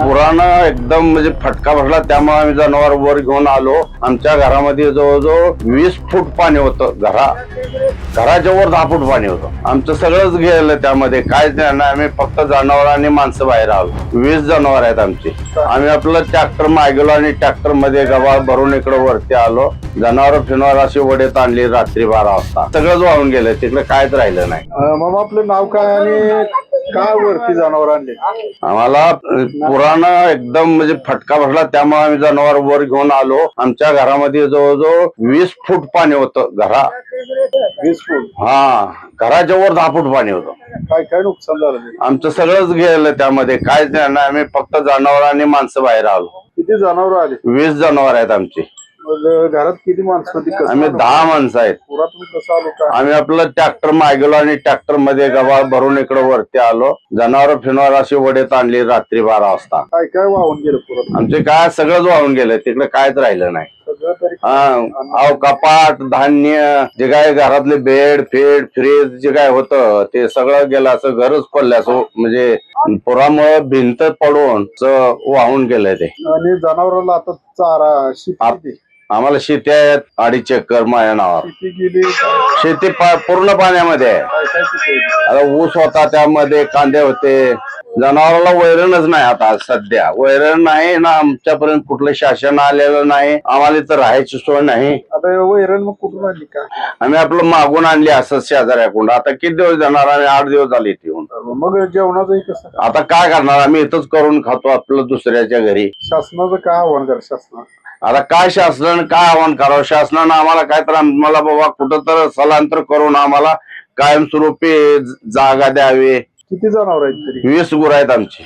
पुरानं एकदम म्हणजे फटका बसला त्यामुळे आम्ही जनावर वर घेऊन आलो. आमच्या घरामध्ये जवळजवळ वीस फूट पाणी होतं घरा. घराच्या वर दहा फूट पाणी होतं. आमचं सगळंच गेलं त्यामध्ये. काय नाही आम्ही फक्त जनावर आणि माणसं बाहेर आलो. वीस जनावर आहेत आमची. आम्ही आपलं ट्रॅक्टर मागेलो आणि ट्रॅक्टरमध्ये गबाळ भरून इकडे वरती आलो. जनावर फिनवर अशी वडेत आणली रात्री बारा वाजता. सगळंच वाहून गेलं. तिकडे कायच राहिलं नाही. मामा आपलं नाव काय आणि काय वरती जनावर आणले? आम्हाला पुरानं एकदम म्हणजे फटका बसला त्यामुळे आम्ही जनावर वर घेऊन आलो. आमच्या घरामध्ये जवळजवळ वीस फूट पाणी होतं घरा. वीस फूट? हा घराच्या वर दहा फूट पाणी होतं. काय काय नुकसान झालं? आमचं सगळंच गेलं त्यामध्ये. काय नाही आम्ही फक्त जनावर आणि माणसं बाहेर आलो. किती जनावर आले? वीस जनावर आहेत आमची. मग घरात किती माणसं होती कसं आम्ही दहा माणसं आहेत. पुरातून कसं आलो का आम्ही आपलं ट्रॅक्टर मागेलो आणि ट्रॅक्टरमध्ये गबाळ भरून इकडे वरती आलो. जनावर फिनवर अशी वडेत आणली रात्री बारा वाजता. काय काय वाहून गेलं पुरात? आमचे काय सगळंच वाहून गेलं. तिकडे कायच राहिलं नाही. सगळं तरी हा अहो कपाट धान्य जे काय घरातले बेड फेड फ्रीज जे काय होतं ते सगळं गेलं. असं घरच पडलं. असं म्हणजे पुरामुळे भिंत पडून असं वाहून गेलंय ते. आणि जनावराला आता चारा शेती किती? आम्हाला शेती आहेत अडीच एकर माझ्या नावावर. शेती गेली काय शेती पा- पूर्ण पाण्यामध्ये आहे. काय? आता ऊस होता त्यामध्ये कांदे होते. जनावराला वैरणच नाही आता सध्या. वैरण नाही ना आमच्यापर्यंत कुठलं शासन आलेलं नाही. आम्हाला इथं राहायची सोय नाही. आता वैरण मग कुठून आणली का? आम्ही आपलं मागून आणली असं शेजाऱ्याकडून आता किती दिवस जाणार आम्ही आठ दिवस झाले इथे येऊन. मग जेवणाचंही कसं? आता काय करणार? आम्ही इथंच करून खातो आपलं दुसऱ्याच्या घरी. शासनाचं काय आव्हान करा शासना आता काय शासनानं काय आव्हान करावं? शासनानं आम्हाला काय तर आम्हाला बाबा कुठं तर स्थलांतर करून आम्हाला कायमस्वरूपी जागा द्यावी. किती जनावर आहेत तरी? वीस गुर आहेत आमची.